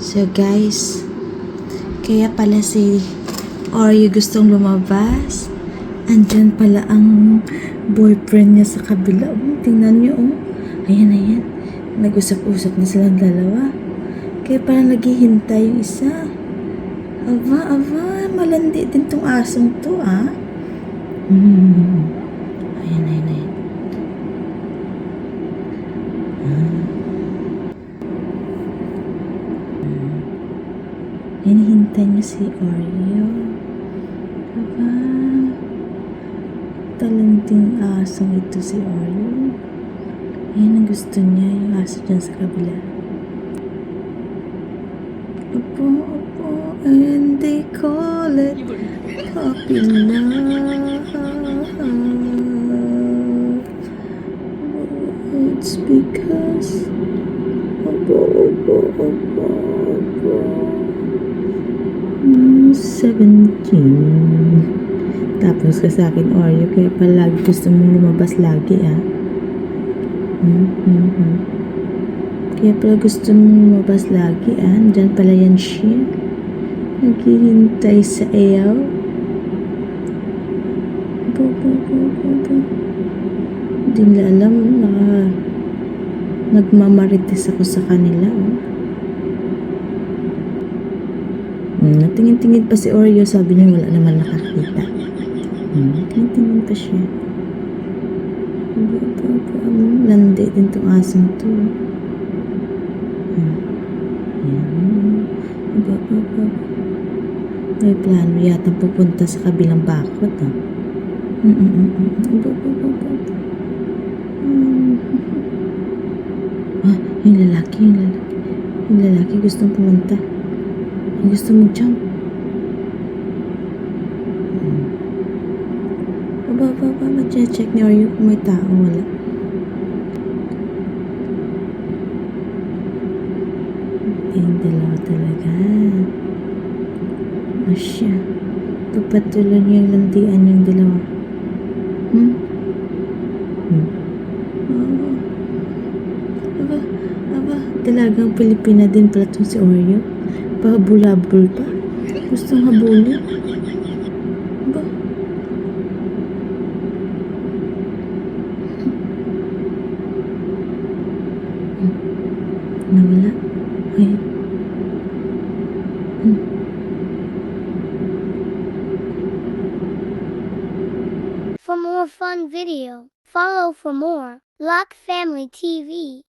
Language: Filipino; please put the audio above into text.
So guys, kaya pala si Oreo gustong lumabas. Andyan pala ang boyfriend niya sa kabila. Oh, tingnan niyo oh. Ayan, ayan. Nag-usap-usap na silang dalawa. Kaya pala naghihintay yung isa. Aba, aba, malandi din tong asong to ah. Hmm. Ayan, ayan, ayan. Hinihintay niya si Oreo. Aba, talenting asong ito si Oreo. Yan ang gusto niya, yung aso dyan sa kabila. Opo, opo, and they call it puppy love. It's because opo, opo, opo, opo. Mm, 17. Tapos ka sa akin, Oreo, kaya palagi gusto mong lumabas lagi, ah. Mm-hmm. Kaya pala gusto mong lumabas lagi, ah. Diyan pala yan siya. Naghihintay sa ayaw. Bo, bo, bo, bo, bo. Hindi nila alam, naka, nagmamarites ako sa kanila, oh. Natingin-tingin pa si Oreo, sabi niya wala naman nakakita. Hmm, tingin-tingin pa siya. Aba, aba, aba, ang landi din tong asong to. Hmm. Yan. May plano yata pupunta sa kabilang bakod, ah. Mm, mm, mm, mm. Aba, aba, aba. Hmm. Ah, yung lalaki, yung lalaki. Yung lalaki gustong pumunta. Gusto mo jump. Hmm. Aba, aba, aba, aba. Check ni Oreo kung may tao. Wala. Yung dalawa talaga. O siya. Pagpatuloy niyo yung landian yung dalawa. Hmm? Hmm. Aba, aba. Talagang Pilipina din pala si Oreo. Pahabulabol pa. Gusto habulin. For more fun video, follow for more, Lock Family TV.